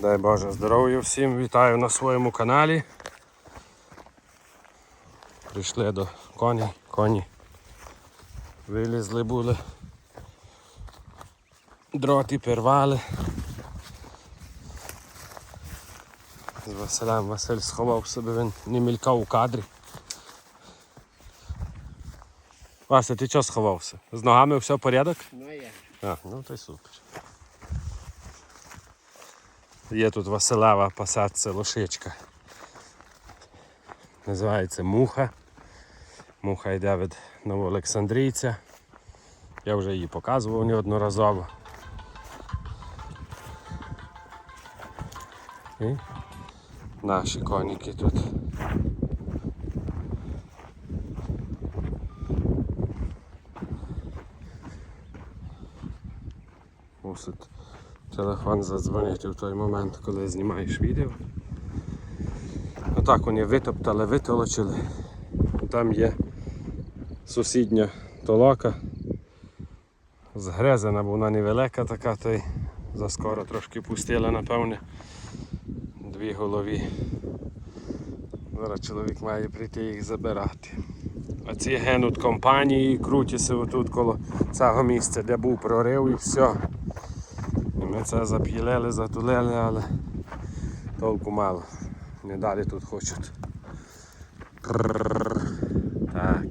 Дай Боже здоров'я всім, вітаю на своєму каналі. Прийшли до коні, коні вилізли були. Дроти первали. З Василем Василь сховав себе, він не мількав у кадрі. Вася, ти чого сховався? З ногами все в порядок? Ну я. А, ну то й супер. Є тут Василева пасаться лошичка. Називається муха. Муха йде від Новоолександрійця. Я вже її показував неодноразово. І наші коніки тут. Мусить телефон задзвонити в той момент, коли знімаєш відео. Отак вони витоптали, витолочили. Там є сусідня толока. Згрезана, бо вона невелика така, то й заскоро трошки пустила, напевне. Дві голові. Зараз чоловік має прийти їх забирати. А ці генуть компанії, крутяться отут коло цього місця, де був прорив і все. Ми це зап'їлили, затулили, але толку мало. Не далі тут хочуть. Так.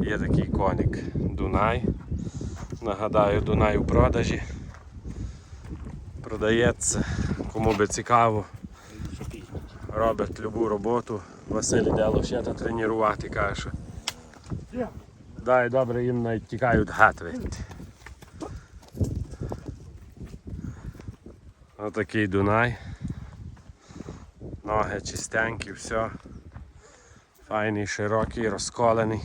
Є такий коник Дунай. Нагадаю, Дунай у продажі. Продається, кому би цікаво, робить любу роботу. Василь іде лошета тренувати, каже, дай добре їм навіть тікають гад Отакий Дунай. Ноги чистенькі, все. Файний, широкий, розколений.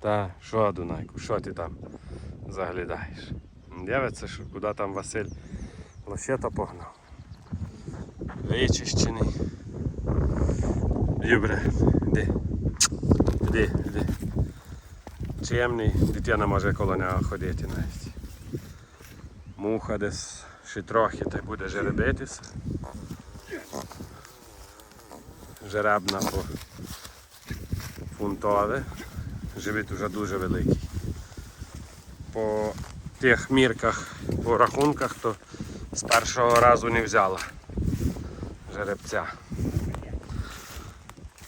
Та, що, Дунайку, що ти там заглядаєш? Дивиться, що куди там Василь лощета погнав. Вичищений. Юбре, де? Де, де? Чемний, дитина може коло нього ходити навіть. Муха десь ще трохи та буде жеребитися. Жеребна по фунтове. Живіт уже дуже великий. По тих мірках, по рахунках, то з першого разу не взяла жеребця.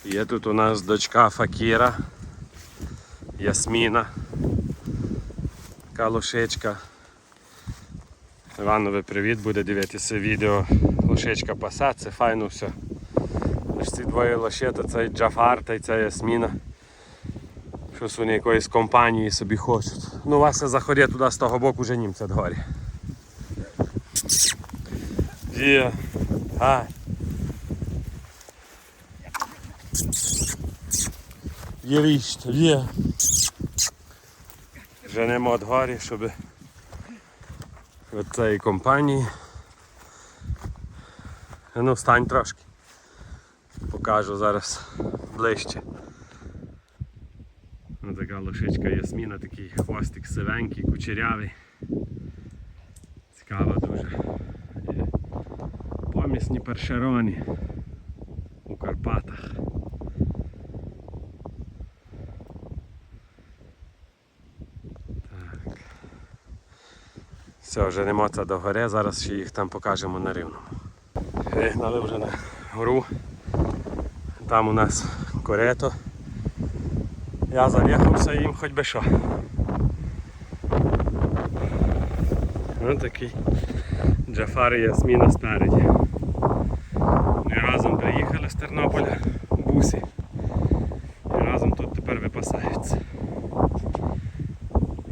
Є тут у нас дочка Факіра. Ясміна, така лошечка. Іванове привіт, буде дивитися відео. Лошечка паса, це файно все. Ось ці двоє лошета, цей Джафар та ця Ясміна. Щось вони якоїсь компанії собі хочуть. Ну Вася заходить туди з того боку вже німця дгорі. Є. Ай. Є віщо, є. Женемо від щоб від цієї компанії. Ну, стань трошки. Покажу зараз ближче. Ну, така лошичка Ясміна, такий хвостик сивенький, кучерявий. Цікава дуже. Помісні першероні у Карпатах. Все, вже нема це до гори, зараз ще їх там покажемо на рівному. Вигнали вже на гору. Там у нас корето. Я заїхався їм хоч би що. Ось такий Джафар і Ясміна спереді. Ми разом приїхали з Тернополя в бусі. І разом тут тепер випасаються.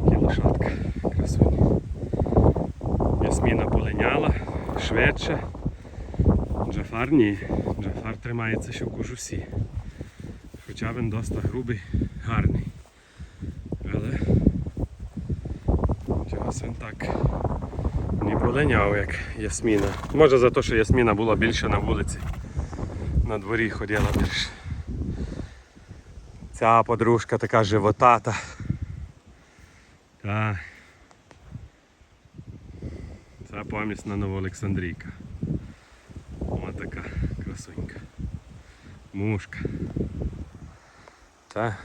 Такі лошадка красуні. Ясміна полиняла швидше. Джафар ні. Джафар тримається ще в кожусі. Хоча він досить грубий, гарний. Але чогось він так не полиняв, як Ясміна. Може за те, що Ясміна була більше на вулиці. На дворі ходила більше. Ця подружка така животата. Так. Це помісна Новоолександрійка. Ось така красунька. Мушка. Та.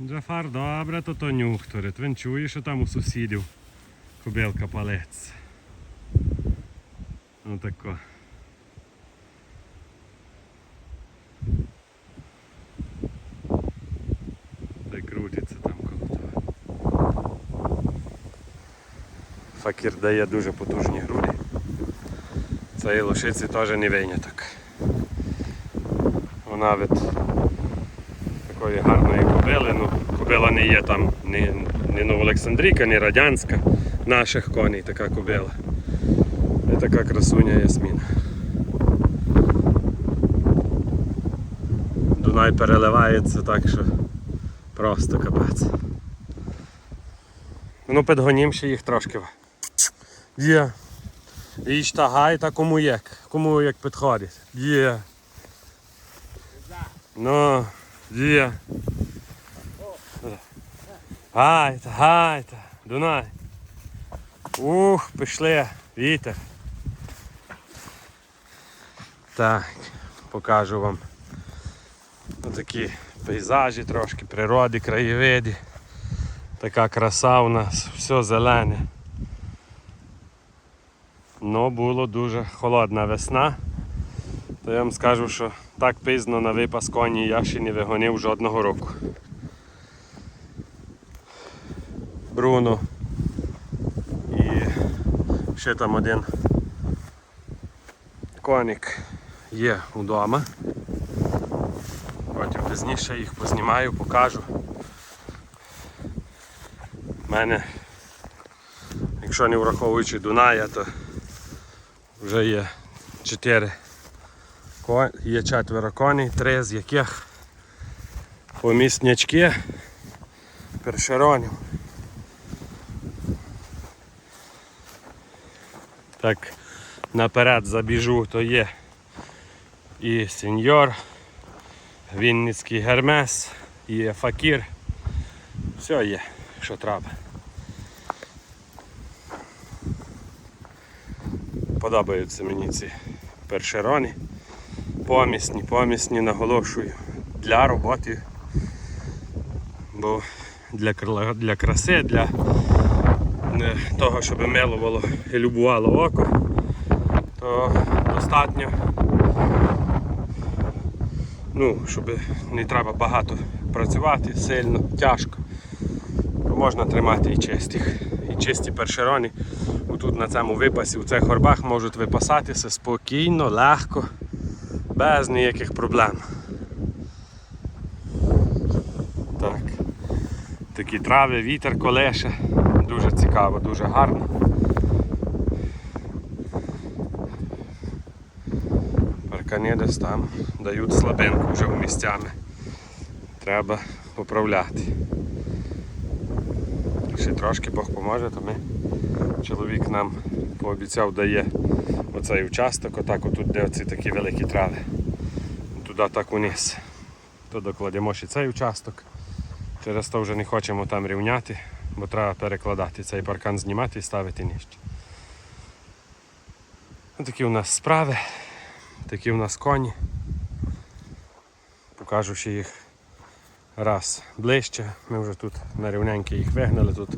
Джафар, добре, то то нюхторить. Він чує, що там у сусідів кобилка палець. Отако. Та й крутиться там коло того. Факір дає дуже потужні груді. Цієї лошиці теж не виняток. Вона від такої гарної кобили. Ну, кобила не є там ні, ні Новоолександрійка, ні радянська. Наших коней така кобила. І така красуня Ясміна. Дунай переливається так, що просто капець. Ну підгонім ще їх трошки. Є. Їж та гай, та кому як. Кому як підходить. Є. Ну, є. Гайта, гайта, Дунай. Ух, пішли, вітер. Так, покажу вам такі пейзажі трошки, природи, краєвиди. Така краса у нас, все зелене. Ну, було дуже холодна весна. То я вам скажу, що так пізно на випас коні я ще не вигонив жодного року. Бруно і ще там один коник є вдома. Потім пізніше їх познімаю, покажу. У мене, якщо не враховуючи Дуная, то вже є 4 є четверо коней, три з яких поміснячки першеронів. Так наперед забіжу, то є і сеньор, Вінницький гермес, і факір. Все є, що треба. Подобаються мені ці першерони. Помісні, помісні наголошую для роботи. Бо для, для краси, для е, того, щоб милувало і любувало око, то достатньо, ну, щоб не треба багато працювати, сильно, тяжко. Можна тримати і чистих. І чисті першерони. Тут на цьому випасі, у цих горбах можуть випасатися спокійно, легко, без ніяких проблем. Так. Такі трави, вітер колеше. Дуже цікаво, дуже гарно. Паркани десь там дають слабинку вже місцями. Треба поправляти. Ще трошки Бог поможе, то ми чоловік нам пообіцяв дає оцей участок, отак отут, де оці такі великі трави. Туди так униз. То докладемо ще цей участок. Через то вже не хочемо там рівняти, бо треба перекладати цей паркан знімати і ставити нижче. Такі у нас справи, такі у нас коні. Покажу ще їх раз ближче. Ми вже тут на рівненьки їх вигнали, тут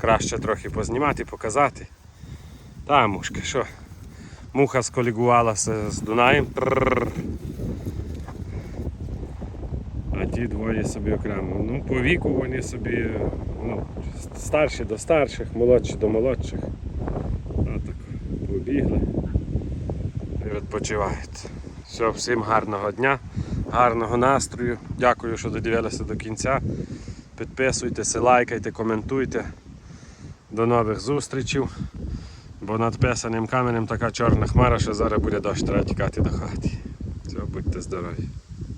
краще трохи познімати, показати. Та мушка, що? Муха сколігувалася з Дунаєм. Трррр. А ті двоє собі окремо. Ну, по віку вони собі ну, старші до старших, молодші до молодших. А так побігли і відпочивають. Все, всім гарного дня, гарного настрою. Дякую, що додивилися до кінця. Підписуйтеся, лайкайте, коментуйте. До нових зустрічей. Бо над писаним каменем така чорна хмара, що зараз буде дощ, треба тікати до хати. Все, будьте здорові.